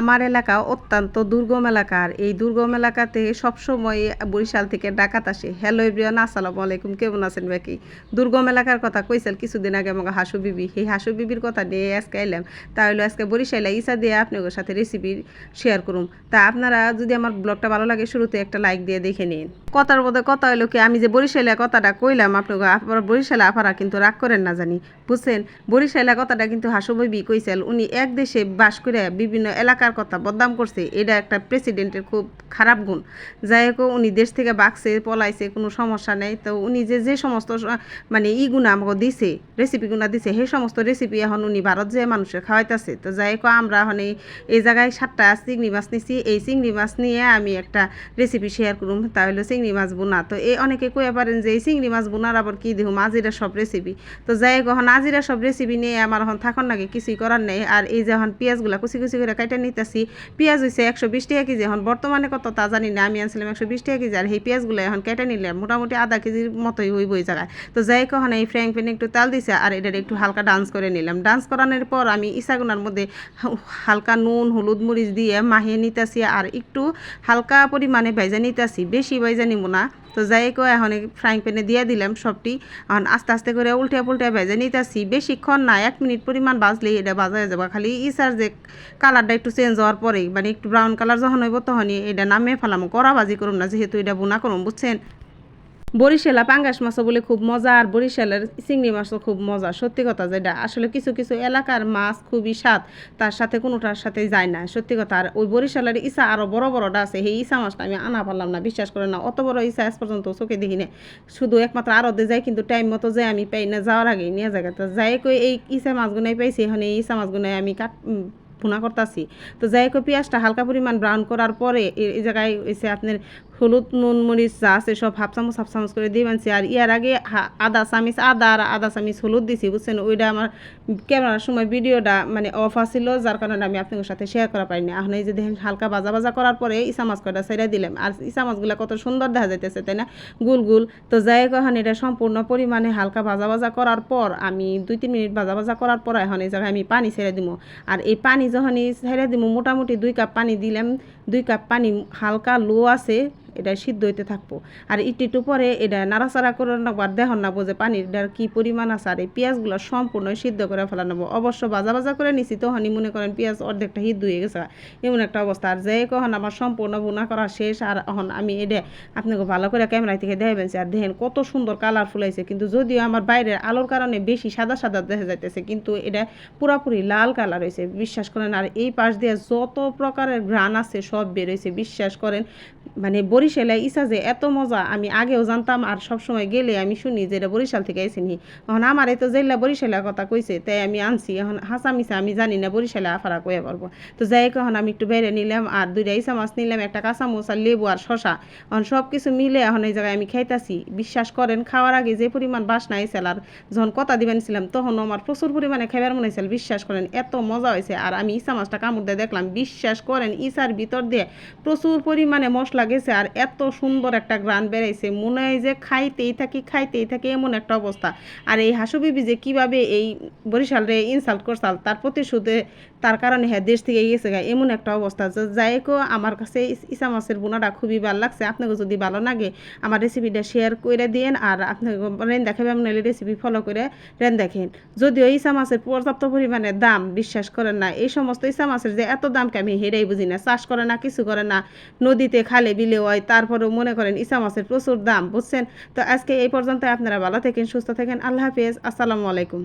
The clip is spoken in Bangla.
আমার এলাকা অত্যন্ত দুর্গম এলাকার এই দুর্গম এলাকাতে সবসময় বরিশাল থেকে ডাকাত আসে। হ্যালো এভরিওয়ান আসসালামু আলাইকুম। কেমন আছেন বাকি? দুর্গম এলাকার কথা কইছিল কিছুদিন আগে আমাকে হাসু বিবি। সেই হাসু বিবির কথা নিয়ে আজকে এলাম তাহলে আজকে বরিশালে ইসা দিয়ে আপনাদের সাথে রেসিপি শেয়ার করুম। তা আপনারা যদি আমার ব্লগটা ভালো লাগে শুরুতে একটা লাইক দিয়ে দেখে নিন। কথার মধ্যে কথা হইল কি, আমি যে বরিশালে কথাটা কইলাম আপনাকে আপনারা বরিশালে আপারা কিন্তু রাগ করেন না জানি। বুঝছেন? বরিশালে কথাটা কিন্তু হাসু বিবি কইছিল উনি এক দেশে বাস করে বিভিন্ন এলাকার কথা, বদনাম করছে, এটা একটা প্রেসিডেন্টের খুব খারাপ গুণ। যাই হোক, উনি দেশ থেকে বাকছে, পলাইছে, কোনো সমস্যা নেই। তো উনি যে যে সমস্ত মানে ইগুনা আমাকে দিছে রেসিপিগুনা দিছে, সেই সমস্ত রেসিপি এখন উনি ভারত যে মানুষের খাওয়াইতেছে। তো যাই হোক, আমরা এখন এই জায়গায় সাতটা চিংড়ি মাছ নিছি। এই চিংড়ি মাছ নিয়ে আমি একটা রেসিপি শেয়ার করুম, তা হলো চিংড়ি মাছ বোনা। তো এই অনেকে কয়ে পারেন যে, এই চিংড়ি মাছ বোনার আবার কি দিহুম আজিরা সব রেসিপি তো যাই হোক, এখন আজিরা সব রেসিপি নিয়ে আমার এখন থাকুন নাকি কিছুই করার নেই। আর এই যে এখন পেঁয়াজগুলা কুচি কুচি করে কাইটা নিতেছি। পেঁয়াজ হয়েছে একশো বিশ টাকা কেজি। এখন বর্তমানে কত তা জানি না। আমি আনছিলাম একশো বিশ টাকা কেজি আর এই পেঁয়াজগুলো এখন কেটে নিলে মোটামুটি আধা কেজির মতোই হইব ওই জায়গায়। তো যাই কখন এই ফ্র্যাঙ্ক প্যানে একটু তাল দিছে আর এটার একটু হালকা ডান্স করে নিলাম। ডান্স করানোর পর আমি ইসাগুনার মধ্যে হালকা নুন, হলুদ মরিচ দিয়ে মাহিয়ে নিতেছি আর একটু হালকা পরিমাণে ভেজা নিতেছি। বেশি ভেজা নিব না। তো যাই হোক এখন ফ্রাইং প্যানে দিয়ে দিলাম সবটি। এখন আস্তে আস্তে করে উল্টে পুল্টে ভেজে নিতেছি। বেশিক্ষণ না, এক মিনিট পরিমাণ বাজলেই এটা বাজা হয়ে যাবে। খালি ইসার যে কালারটা একটু চেঞ্জ হওয়ার পরে মানে একটু ব্রাউন কালার যখন হইব তখনই এটা নামে ফেলাম। করা ভাজি করুম না, যেহেতু এটা বোনা করুম, বুঝছেন? বরিশালা পাঙ্গাস মাছও বলে খুব মজা, আর বরিশালের চিংড়ি মাছও খুব মজা। সত্যি কথা যেটা, আসলে কিছু কিছু এলাকার মাছ খুবই স্বাদ, তার সাথে কোনোটার সাথে যায় না। সত্যি কথা, আর ওই বরিশালের ইসা আরও বড় বড়টা আছে, সেই ইসা মাছটা আমি আনা পারলাম না, বিশ্বাস করে না, অত বড় ইসা আজ পর্যন্ত চোখে দেখি না শুধু একমাত্র আরতে যাই, কিন্তু টাইম মতো যে আমি পাই না, যাওয়ার আগেই নিয়ে যায় তো যাই কই এই ইসা মাছগুনাই পাইছি, এখন এই ইসা মাছগুনাই আমি কাট ভুনা করতেছি। তো যাই হোক, পেঁয়াজটা হালকা পরিমাণ ব্রাউন করার পরে এই জায়গায় এসে আপনার হলুদ, নুন, মরিচ যা আছে সব হাফ চামচ হাফ চামচ করে দিয়ে আর ইয়ার আগে আদা চামিচ আদা আর আদা চামিচ হলুদ দিছি, বুঝছেন? ওইটা আমার ক্যামেরার সময় ভিডিওটা মানে অফ আছিল, যার কারণে আমি আপনাদের সাথে শেয়ার করা পারিনি। এখন এই যে দেখেন, হালকা ভাজা ভাজা করার পরে ইসা মাছ কয়টা ছেড়ে দিলাম। আর ইসা মাছগুলো কত সুন্দর দেখা যাইতেছে, তাই না? গুল গুল। তো যাই এখন এটা সম্পূর্ণ পরিমাণে হালকা ভাজা ভাজা করার পর আমি দুই, তিন মিনিট ভাজা ভাজা করার পর এখন এই জায়গায় আমি পানি ছেড়ে দিব আর এই পানি যখনই ছেড়ে দিব মোটামুটি দুই কাপ পানি দিলাম। দুই কাপ পানি হালকা লো আছে, এটা সিদ্ধ হইতে থাকব। আর একটু পরে এটা নাড়াচাড়া করে নেব আর দেখুন না যে পানিটার কি পরিমাণ আছে আর এই পেঁয়াজগুলো সম্পূর্ণ সিদ্ধ করে ফেলা নেব অবশ্য বাজা বাজা করে নিছি, তখনই মনে করেন পেঁয়াজ অর্ধেকটা হিদ্ধ হয়ে গেছে। এমন একটা অবস্থা। আর যে কখন আমার সম্পূর্ণ বোনা করা শেষ, আর এখন আমি এটা আপনাকে ভালো করে ক্যামেরা থেকে দেখাবেন আর দেখেন কত সুন্দর কালারফুল হয়েছে। কিন্তু যদিও আমার বাইরের আলোর কারণে বেশি সাদা সাদা দেখা যাইতেছে, কিন্তু এটা পুরাপুরি লাল কালার হয়েছে। বিশ্বাস করেন, আর এই পাশ দিয়ে যত প্রকারের ঘ্রাণ আছে, সব বেরোইছে। বিশ্বাস করেন মানে বরিশালে ইসা যে এত মজা, আমি আগেও জানতাম আর সব সময় গেলে আমি শুনি যে এটা বরিশাল থেকে আইসিনি এখন আমার তো জেলা বরিশালের কথা কইছে, তাই আমি আনছি। এখন হাসা মিশা আমি জানি না বরিশালে আফারা কয়ে পারব। তো যাই এখন আমি একটু বেড়ে নিলাম আর দুইটা ইসা মাছ নিলাম, একটা কাঁচামচ আর লেবু আর শশা এখন সব কিছু মিলে এখন এই জায়গায় আমি খাইতাছি। বিশ্বাস করেন, খাওয়ার আগে যে পরিমাণ বাসনা আইছিল আর যখন কথা দিবেন ছিলাম তখন আমার প্রচুর পরিমাণে খাইবার মনে হয়েছিল বিশ্বাস করেন, এত মজা হয়েছে আর আমি ইসা মাছটা কামড় দিয়ে দেখলাম, বিশ্বাস করেন, ইসার ভিতর দিয়ে প্রচুর পরিমাণে মশলা গেছে আর এত সুন্দর একটা গ্রান বেড়াইছে মনে হয় যে খাইতেই থাকি খাইতেই থাকি এমন একটা অবস্থা। আর এই হাসুবিবি যে কীভাবে এই বরিশালরে ইনসাল্ট করছাল তার প্রতিশোধে তার কারণে হ্যাঁ দেশ থেকে গেছে গা, এমন একটা অবস্থা। যে যাই হোক, আমার কাছে ইস- মাছের বোনাটা খুবই ভালো লাগছে। আপনাকে যদি ভালো লাগে আমার রেসিপিটা শেয়ার করে দিন আর আপনাকে রেন দেখাবেন, নাহলে রেসিপি ফলো করে রেন দেখেন। যদিও ইসা মাছের পর্যাপ্ত পরিমাণে দাম, বিশ্বাস করেন না, এই সমস্ত ইসা মাছের যে এত দামকে আমি হেরেই বুঝি না। চাষ করে না কিছু করে না। নদীতে খালে বিলে হয় তারপরেও মনে করেন ইসা মাছের প্রচুর দাম, বুঝছেন? তো আজকে এই পর্যন্ত আপনারা ভালো থাকেন, সুস্থ থাকেন, আল্লাহ হাফিজ, আসসালামু আলাইকুম।